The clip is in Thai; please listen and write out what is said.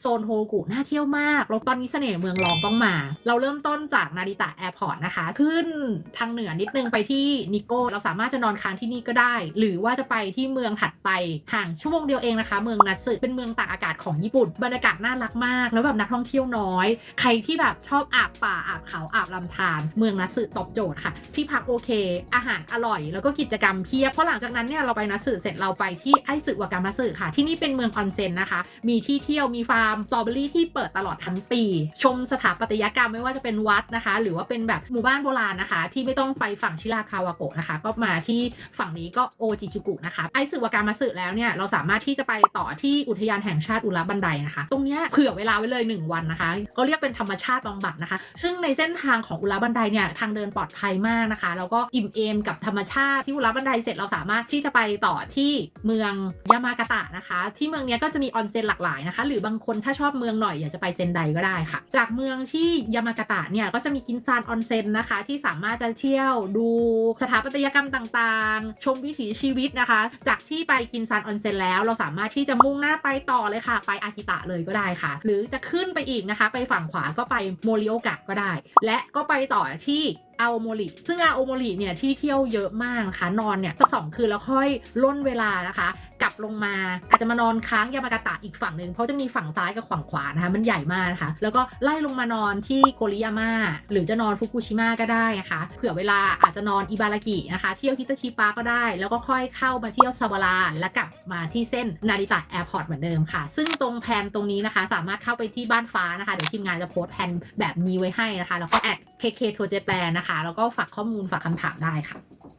โซนโฮกุน่าเที่ยวมากแล้วตอนนี้เสน่ห์เมืองรองต้องมา เราเริ่มต้นจากนาริตะแอร์พอร์ตนะคะ ขึ้นทางเหนือนิดนึงไปที่นิโก้เราสามารถจะนอนค้างที่นี่ก็ได้ หรือว่าจะไปที่เมืองถัดไปห่างชั่วโมงเดียวเองนะคะ เมืองนัตสึเป็นเมืองตากอากาศของญี่ปุ่นบรรยากาศน่ารักมาก แล้วแบบนักท่องเที่ยวน้อย ใครที่แบบชอบอาบป่าอาบเขาอาบลำธารเมืองนัตสึตอบโจทย์ค่ะ ที่พักโอเค อาหารอร่อย แล้วก็กิจกรรมเพียบเพราะหลังจากนั้นเนี่ยเราไปนัตสึเสร็จเราไปที่ไอสึวากามัสึค่ะ ที่นี่เป็นเมืองออนเซ็นนะคะ มีที่เที่ยวมีฟาร์มสตรอเบอรี่ที่เปิดตลอดทั้งปี ชมสถาปัตยกรรมไม่ว่าจะเป็นวัดนะคะ หรือว่าเป็นแบบหมู่บ้านโบราณนะคะ ที่ไม่ต้องไปฝั่งชิราคาวาโกะนะคะ ก็มาที่ฝั่งนี้ก็โอจิจูกุนะคะไอสึวากามัตสึแล้วเนี่ยเราสามารถที่จะไปต่อที่อุทยานแห่งชาติอุระบันไดนะคะ ตรงเนี้ยเผื่อเวลาไว้เลย 1 วันนะคะ ก็เรียกเป็นธรรมชาติบำบัดนะคะ ซึ่งในเส้นทางของอุระบันไดเนี่ยทางเดินปลอดภัยมากนะคะ แล้วก็อิ่มเอมกับธรรมชาติที่อุระบันไดเสร็จเราสามารถที่จะไปต่อที่เมืองยามากาตะนะคะ ที่เมืองเนี้ยก็จะมีออนเซ็นหลากหลายนะคะ หรือบางคนถ้าชอบเมืองหน่อยอยากจะไปเซนไดก็ได้ค่ะ จากเมืองที่ยามากาตะเนี่ยก็จะมีกินซานออนเซ็นนะคะ ที่สามารถจะเที่ยวดูสถาปัตยกรรมต่างๆ ชมวิถีชีวิตนะคะ จากที่ไปกินซานออนเซ็นแล้ว เราสามารถที่จะมุ่งหน้าไปต่อเลยค่ะ ไปอากิตะเลยก็ได้ค่ะ หรือจะขึ้นไปอีกนะคะ ไปฝั่งขวาก็ไปโมริโอกะก็ได้ และก็ไปต่อที่ อาโอโมริซึ่งอาโอโมริเนี่ยที่เที่ยวเยอะมากนะคะ นอนเนี่ยสักสองคืนแล้วค่อยล่นเวลานะคะ กลับลงมาอาจจะมานอนค้างยามากาตะอีกฝั่งหนึ่งเพราะจะมีฝั่งซ้ายกับฝั่งขวานะคะ มันใหญ่มากนะคะ แล้วก็ไล่ลงมานอนที่โกริยาม่าหรือจะนอนฟุกุชิมะก็ได้นะคะเผื่อเวลาอาจจะนอนอิบารากินะคะเที่ยวฮิตาชิปะก็ได้ แล้วก็ค่อยเข้ามาเที่ยวซาวาราแล้วกลับมาที่เส้นนาริตะแอร์พอร์ตเหมือนเดิมค่ะ ซึ่งตรงแผนตรงนี้นะคะ สามารถเข้าไปที่บ้านฟ้านะคะเดี๋ยวทีมงานจะโพสต์แผนแบบนี้ไว้ให้นะคะ แล้วก็แอด KK ทัวร์เจแปนนะคะแล้วก็ฝากข้อมูลฝากคำถามได้ค่ะ